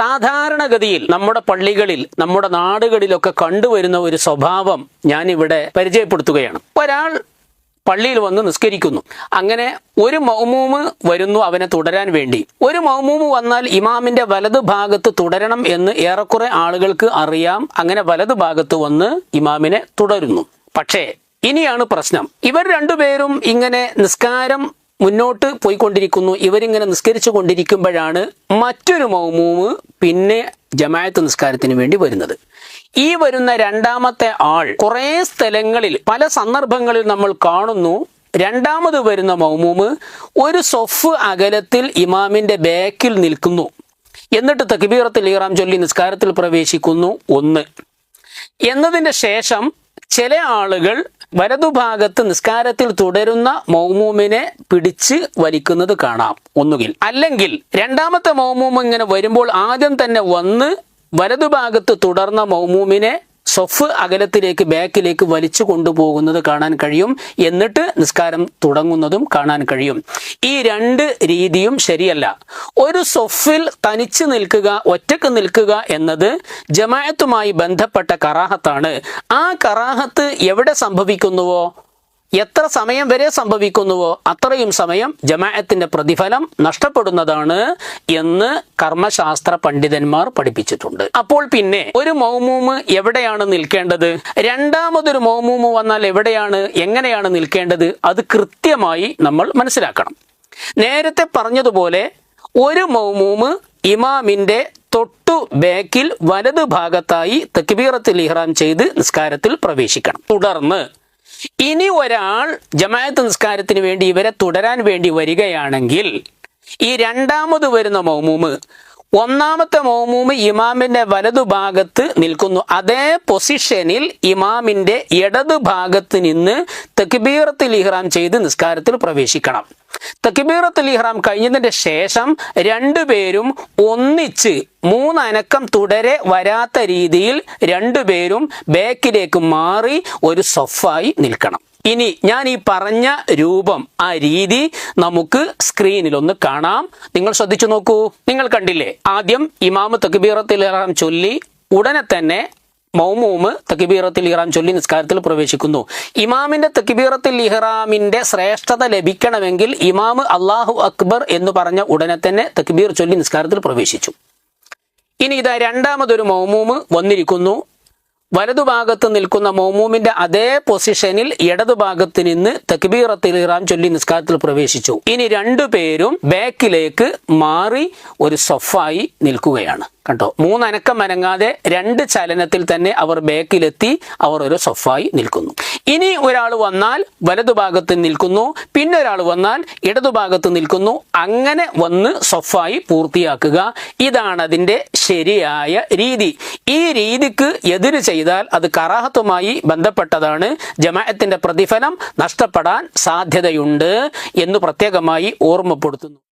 സാധാരണഗതിയിൽ നമ്മുടെ പള്ളികളിൽ നമ്മുടെ നാടുകളിലൊക്കെ കണ്ടുവരുന്ന ഒരു സ്വഭാവം ഞാനിവിടെ പരിചയപ്പെടുത്തുകയാണ്. ഒരാൾ പള്ളിയിൽ വന്ന് നിസ്കരിക്കുന്നു. അങ്ങനെ ഒരു മൗമൂമ് വരുന്നു അവനെ തുടരാൻ വേണ്ടി. ഒരു മൗമൂമ് വന്നാൽ ഇമാമിന്റെ വലതു ഭാഗത്ത് തുടരണം എന്ന് ഏറെക്കുറെ ആളുകൾക്ക് അറിയാം. അങ്ങനെ വലതു ഭാഗത്ത് വന്ന് ഇമാമിനെ തുടരുന്നു. പക്ഷേ ഇനിയാണ് പ്രശ്നം. ഇവർ രണ്ടുപേരും ഇങ്ങനെ നിസ്കാരം മുന്നോട്ട് പോയിക്കൊണ്ടിരിക്കുന്നു. ഇവരിങ്ങനെ നിസ്കരിച്ചു കൊണ്ടിരിക്കുമ്പോഴാണ് മറ്റൊരു മൗമൂമ് പിന്നെ ജമായത്ത് നിസ്കാരത്തിന് വേണ്ടി വരുന്നത്. ഈ വരുന്ന രണ്ടാമത്തെ ആൾ കുറേ സ്ഥലങ്ങളിൽ പല സന്ദർഭങ്ങളിൽ നമ്മൾ കാണുന്നു രണ്ടാമത് വരുന്ന മൗമൂമ് ഒരു സൊഫ് അകലത്തിൽ ഇമാമിന്റെ ബാക്കിൽ നിൽക്കുന്നു. എന്നിട്ട് തക്ബീറത്തിൽ ഈറാം ചൊല്ലി നിസ്കാരത്തിൽ പ്രവേശിക്കുന്നു ഒന്ന്. എന്നതിന്റെ ശേഷം ചില ആളുകൾ വലതുഭാഗത്ത് നിസ്കാരത്തിൽ തുടരുന്ന മൗമൂമിനെ പിടിച്ച് വലിക്കുന്നത് കാണാം ഒന്നുകിൽ. അല്ലെങ്കിൽ രണ്ടാമത്തെ മൗമൂം ഇങ്ങനെ വരുമ്പോൾ ആദ്യം തന്നെ വന്ന് വലതുഭാഗത്ത് തുടർന്ന മൗമൂമിനെ സൊഫ് അകലത്തിലേക്ക് ബാക്കിലേക്ക് വലിച്ചു കൊണ്ടുപോകുന്നത് കാണാൻ കഴിയും. എന്നിട്ട് നിസ്കാരം തുടങ്ങുന്നതും കാണാൻ കഴിയും. ഈ രണ്ട് രീതിയും ശരിയല്ല. ഒരു സൊഫിൽ തനിച്ച് നിൽക്കുക ഒറ്റയ്ക്ക് നിൽക്കുക എന്നത് ജമായത്തുമായി ബന്ധപ്പെട്ട കറാഹത്താണ്. ആ കറാഹത്ത് എവിടെ സംഭവിക്കുന്നുവോ എത്ര സമയം വരെ സംഭവിക്കുന്നുവോ അത്രയും സമയം ജമാഅത്തിന്റെ പ്രതിഫലം നഷ്ടപ്പെടുന്നതാണ് എന്ന് കർമ്മശാസ്ത്ര പണ്ഡിതന്മാർ പഠിപ്പിച്ചിട്ടുണ്ട്. അപ്പോൾ പിന്നെ ഒരു മൗമൂമ് എവിടെയാണ് നിൽക്കേണ്ടത്? രണ്ടാമതൊരു മൗമൂമ് വന്നാൽ എവിടെയാണ് എങ്ങനെയാണ് നിൽക്കേണ്ടത്? അത് കൃത്യമായി നമ്മൾ മനസ്സിലാക്കണം. നേരത്തെ പറഞ്ഞതുപോലെ ഒരു മൗമൂമ് ഇമാമിന്റെ തൊട്ടു ബാക്കിൽ വലതു ഭാഗത്തായി തക്ബീറത്തിൽ ഇഹ്റാം ചെയ്ത് നിസ്കാരത്തിൽ പ്രവേശിക്കണം. തുടർന്ന് ഇനി ഒരാൾ ജമായത്ത് നിസ്കാരത്തിന് വേണ്ടി ഇവരെ തുടരാൻ വേണ്ടി വരികയാണെങ്കിൽ ഈ രണ്ടാമത് വരുന്ന മൗമൂമ് ഒന്നാമത്തെ മൗമൂമ് ഇമാമിന്റെ വലതുഭാഗത്ത് നിൽക്കുന്നു. അതേ പൊസിഷനിൽ ഇമാമിന്റെ ഇടതു ഭാഗത്ത് നിന്ന് തക്ബീറത്തിൽ ഇഹ്റാം ചെയ്ത് നിസ്കാരത്തിൽ പ്രവേശിക്കണം. തക്ബീറത്തുൽ ഇഹ്റാം കഴിഞ്ഞതിന്റെ ശേഷം രണ്ടുപേരും ഒന്നിച്ച് മൂന്നനക്കം തുടരെ വരാത്ത രീതിയിൽ രണ്ടുപേരും ബാക്കിലേക്ക് മാറി ഒരു സൊഫായി നിൽക്കണം. ഇനി ഞാൻ ഈ പറഞ്ഞ രൂപം ആ രീതി നമുക്ക് സ്ക്രീനിൽ ഒന്ന് കാണാം. നിങ്ങൾ ശ്രദ്ധിച്ചു നോക്കൂ. നിങ്ങൾ കണ്ടില്ലേ? ആദ്യം ഇമാമ് തക്ബീറത്തുൽ ഇറാം ചൊല്ലി ഉടനെ തന്നെ മൗമൂമ് തക്ബീറത്തിൽ ഇഹ്റാം ചൊല്ലി നിസ്കാരത്തിൽ പ്രവേശിക്കുന്നു. ഇമാമിന്റെ തക്ബീറത്തിൽ ഇഹ്റാമിന്റെ ശ്രേഷ്ഠത ലഭിക്കണമെങ്കിൽ ഇമാമ് അള്ളാഹു അക്ബർ എന്ന് പറഞ്ഞ ഉടനെ തന്നെ തക്ബീർ ചൊല്ലി നിസ്കാരത്തിൽ പ്രവേശിച്ചു. ഇനി ഇതാ രണ്ടാമതൊരു മൗമൂമ് വന്നിരിക്കുന്നു. വലതുഭാഗത്ത് നിൽക്കുന്ന മൗമൂമിന്റെ അതേ പൊസിഷനിൽ ഇടതുഭാഗത്ത് നിന്ന് തക്ബീറത്തിൽ ഇറാം ചൊല്ലി നിസ്കാരത്തിൽ പ്രവേശിച്ചു. ഇനി രണ്ടുപേരും ബാക്കിലേക്ക് മാറി ഒരു സൊഫായി നിൽക്കുകയാണ്. കണ്ടോ? മൂന്നനക്കം അനങ്ങാതെ രണ്ട് ചലനത്തിൽ തന്നെ അവർ ബാക്കിലെത്തി അവർ ഒരു സൊഫായി നിൽക്കുന്നു. ഇനി ഒരാൾ വന്നാൽ വലതുഭാഗത്ത് നിൽക്കുന്നു പിന്നെ ഒരാൾ വന്നാൽ ഇടതുഭാഗത്ത് നിൽക്കുന്നു. അങ്ങനെ വന്ന് സൊഫായി പൂർത്തിയാക്കുക. ഇതാണ് അതിന്റെ ശരിയായ രീതി. ഈ രീതിക്ക് എതിര് ചെയ്താൽ അത് കറാഹത്തുമായി ബന്ധപ്പെട്ടതാണ്. ജമാഅത്തിന്റെ പ്രതിഫലം നഷ്ടപ്പെടാൻ സാധ്യതയുണ്ട് എന്ന് പ്രത്യേകമായി ഓർമ്മപ്പെടുത്തുന്നു.